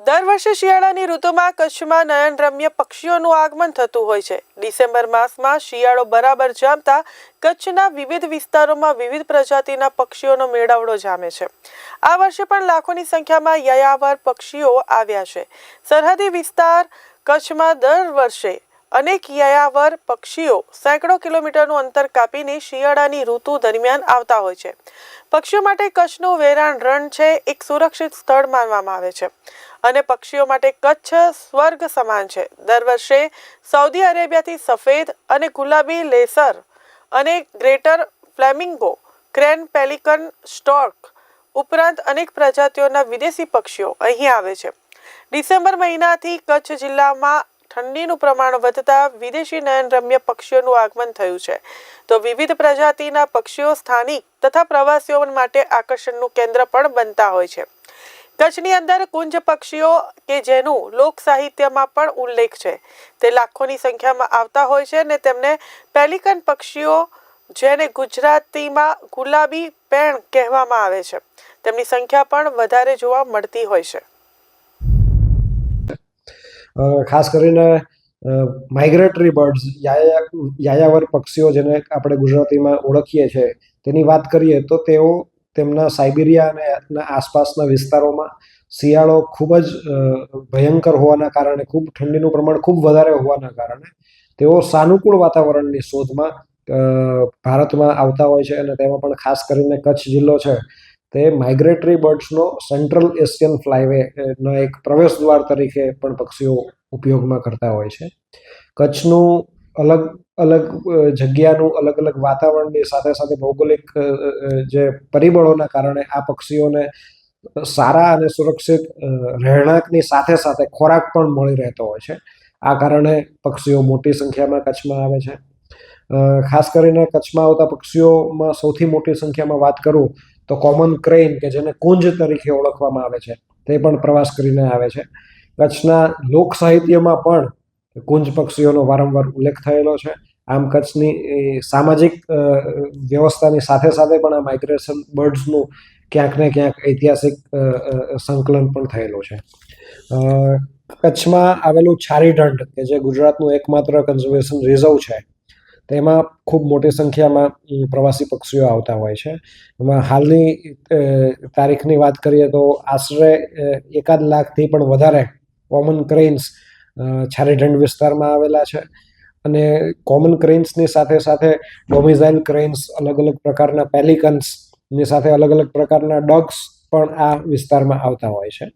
દર વર્ષે શિયાળાની ઋતુમાં કચ્છમાં નયનરમ્ય પક્ષીઓનું આગમન થતું હોય છે. ડિસેમ્બર માસમાં શિયાળો બરાબર જામતા કચ્છના વિવિધ વિસ્તારોમાં વિવિધ પ્રજાતિના પક્ષીઓનો મેળાવડો જામે છે. આ વર્ષે પણ લાખોની સંખ્યામાં યયાવર પક્ષીઓ આવ્યા છે. સરહદી વિસ્તાર કચ્છમાં દર વર્ષે અનેક યાયાવર પક્ષીઓ સેંકડો કિલોમીટરનું અંતર કાપીને શિયાળાની ઋતુ દરમિયાન આવતા હોય છે. પક્ષીઓ માટે કચ્છનું વેરાણ રણ છે, એક સુરક્ષિત સ્થળ માનવામાં આવે છે. અને પક્ષીઓ માટે કચ્છ સ્વર્ગ સમાન છે. દર વર્ષે સાઉદી અરેબિયાથી સફેદ અને ગુલાબી લેસર અને greater flamingo crane pelican stork ઉપરાંત અનેક પ્રજાતિઓના વિદેશી પક્ષીઓ અહીં આવે છે. ડિસેમ્બર મહિનાથી કચ્છ જિલ્લામાં ઠંડીનું પ્રમાણ વધતા વિદેશી નયનરમ્ય પક્ષીઓનું આગમન થયું છે. તો વિવિધ પ્રજાતિના પક્ષીઓ સ્થાનિક તથા પ્રવાસીઓ માટે આકર્ષણનું કેન્દ્ર પણ બનતા હોય છે. કચ્છની અંદર કુંજ પક્ષીઓ કે જેનું લોક સાહિત્યમાં પણ ઉલ્લેખ છે. તે લાખોની સંખ્યામાં આવતા હોય છે અને તેમને પેલિકન પક્ષીઓ જેને ગુજરાતીમાં ગુલાબી પેણ કહેવામાં આવે છે. તેમની સંખ્યા પણ વધારે જોવા મળતી હોય છે. ખાસ કરીને માઇગ્રેટરી બર્ડ્સ યાયાવર પક્ષીઓ જેને આપણે ગુજરાતીમાં ઓળખીએ છીએ તેની વાત કરીએ તો તેઓ તેમના સાઇબિરિયા અને આસપાસના વિસ્તારોમાં શિયાળો ખૂબ જ ભયંકર હોવાના કારણે, ખૂબ ઠંડીનું પ્રમાણ ખૂબ વધારે હોવાના કારણે તેઓ સાનુકૂળ વાતાવરણની શોધમાં ભારતમાં આવતા હોય છે અને તેમાં પણ ખાસ કરીને કચ્છ જિલ્લો છે. તે માઇગ્રેટરી બર્ડ્સનો સેન્ટ્રલ એશિયન ફ્લાયવેનો એક પ્રવેશ દ્વાર તરીકે પણ પક્ષીઓ ઉપયોગમાં કરતા હોય છે. કચ્છનું અલગ અલગ જગ્યાનું અલગ અલગ વાતાવરણની સાથે સાથે ભૌગોલિક જે પરિબળોના કારણે આ પક્ષીઓને સારા અને સુરક્ષિત રહેણાંકની સાથે સાથે ખોરાક પણ મળી રહેતો હોય છે. આ કારણે પક્ષીઓ મોટી સંખ્યામાં કચ્છમાં આવે છે. ખાસ કરીને કચ્છમાં આવતા પક્ષીઓમાં સૌથી મોટી સંખ્યામાં વાત કરું તો કોમન ક્રેઇન કે જેને કુંજ તરીકે ઓળખવામાં આવે છે, તે પણ પ્રવાસ કરીને આવે છે. કચ્છના લોક સાહિત્યમાં પણ કુંજ પક્ષીઓનો વારંવાર ઉલ્લેખ થયેલો છે. આમ કચ્છની સામાજિક વ્યવસ્થાની સાથે સાથે પણ આ માઇગ્રેશન બર્ડ્સનું ક્યાંક ને ક્યાંક ઐતિહાસિક સંકલન પણ થયેલું છે. કચ્છમાં આવેલું છારીઢંઢ, કે જે ગુજરાતનું એકમાત્ર કન્ઝર્વેશન રિઝર્વ છે તેમાં ખૂબ મોટી સંખ્યામાં પ્રવાસી પક્ષીઓ આવતા હોય છે. એમાં હાલની તારીખની વાત કરીએ તો આશરે એકાદ લાખથી પણ વધારે કોમન ક્રેન્સ છારીઢંડ વિસ્તારમાં આવેલા છે. અને કોમન ક્રેન્સની સાથે સાથે ડોમિઝાઇલ ક્રેન્સ અલગ અલગ પ્રકારના પેલિકન્સની સાથે અલગ અલગ પ્રકારના ડોગ્સ પણ આ વિસ્તારમાં આવતા હોય છે.